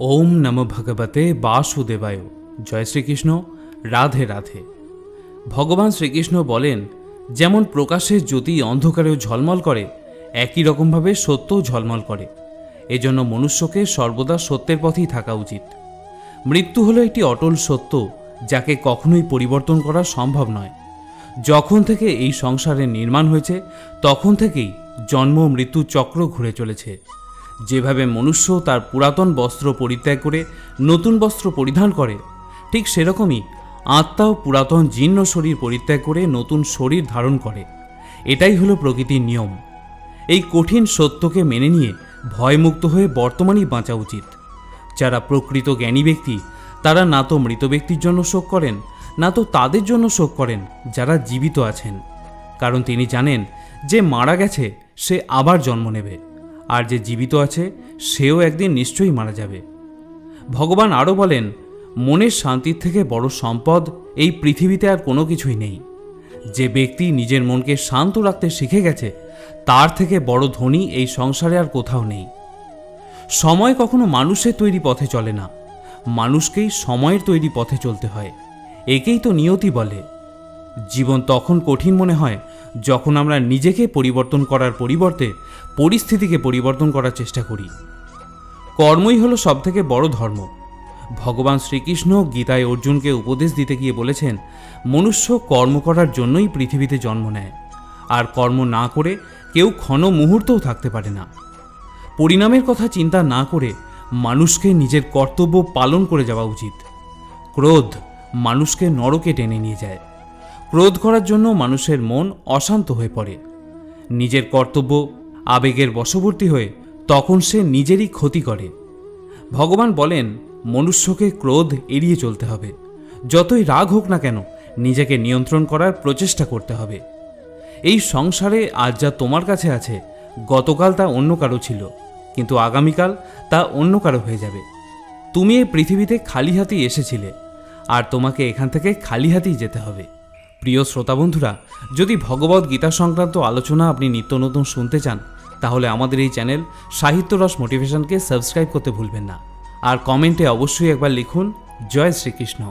ওম নম ভগবতে বাসুদেবায়। জয় শ্রীকৃষ্ণ। রাধে রাধে। ভগবান শ্রীকৃষ্ণ বলেন, যেমন প্রকাশের জ্যোতি অন্ধকারেও ঝলমল করে, একই রকমভাবে সত্যও ঝলমল করে। এজন্য মনুষ্যকে সর্বদা সত্যের পথেই থাকা উচিত। মৃত্যু হলো একটি অটল সত্য, যাকে কখনোই পরিবর্তন করা সম্ভব নয়। যখন থেকে এই সংসারের নির্মাণ হয়েছে, তখন থেকেই জন্ম মৃত্যু চক্র ঘুরে চলেছে। যেভাবে মনুষ্য তার পুরাতন বস্ত্র পরিত্যাগ করে, নতুন বস্ত্র পরিধান করে, ঠিক সেরকমই আত্মাও পুরাতন জীর্ণ শরীর পরিত্যাগ করে, নতুন শরীর ধারণ করে। এটাই হলো প্রকৃতির নিয়ম। এই কঠিন সত্যকে মেনে নিয়ে ভয়মুক্ত হয়ে বর্তমানই বাঁচা উচিত। যারা প্রকৃত জ্ঞানী ব্যক্তি, তারা না তো মৃত ব্যক্তির জন্য শোক করেন, না তো তাদের জন্য শোক করেন, যারা জীবিত আছেন। কারণ তিনি জানেন, যে মারা গেছে, সে আবার জন্ম নেবে। আর যে জীবিত আছে, সেও একদিন নিশ্চয়ই মারা যাবে। ভগবান আরও বলেন, মনের শান্তির থেকে বড় সম্পদ এই পৃথিবীতে আর কোনো কিছুই নেই। যে ব্যক্তি নিজের মনকে শান্ত রাখতে শিখে গেছে, তার থেকে বড় ধনী এই সংসারে আর কোথাও নেই। সময় কখনো মানুষের তৈরি পথে চলে না। মানুষকেই সময়ের তৈরি পথে চলতে হয়। একেই তো নিয়তি বলে। জীবন তখন কঠিন মনে হয়। যখন আমরা নিজেকে পরিবর্তন করার পরিবর্তে পরিস্থিতিকে পরিবর্তন করার চেষ্টা করি। কর্মই হলো সবথেকে বড় ধর্ম। ভগবান শ্রীকৃষ্ণ গীতায় অর্জুনকে উপদেশ দিতে গিয়ে বলেছেন, মনুষ্য কর্ম করার জন্যই পৃথিবীতে জন্ম নেয়। আর কর্ম না করে কেউ ক্ষণ মুহূর্তও থাকতে পারে না। পরিণামের কথা চিন্তা না করে মানুষকে নিজের কর্তব্য পালন করে যাওয়া উচিত। ক্রোধ মানুষকে নরকে টেনে নিয়ে যায়। ক্রোধ করার জন্য মানুষের মন অশান্ত হয়ে পড়ে। নিজের কর্তব্য, আবেগের বশবর্তী হয়ে তখন সে নিজেরই ক্ষতি করে। ভগবান বলেন, মনুষ্যকে ক্রোধ এড়িয়ে চলতে হবে। যতই রাগ হোক না কেন, নিজেকে নিয়ন্ত্রণ করার প্রচেষ্টা করতে হবে। এই সংসারে আজ যা তোমার কাছে আছে, গতকাল তা অন্য কারও ছিল, কিন্তু আগামীকাল তা অন্য কারও হয়ে যাবে। তুমি এই পৃথিবীতে খালি হাতেই এসেছিলে, আর তোমাকে এখান থেকে খালি হাতেই যেতে হবে। প্রিয় শ্রোতা বন্ধুরা, যদি ভগবত গীতা সংক্রান্ত আলোচনা আপনি নিত্য নতুন শুনতে চান, তাহলে আমাদের এই চ্যানেল সাহিত্য রস মোটিভেশনকে সাবস্ক্রাইব করতে ভুলবেন না। আর কমেন্টে অবশ্যই একবার লিখুন, জয় শ্রীকৃষ্ণ।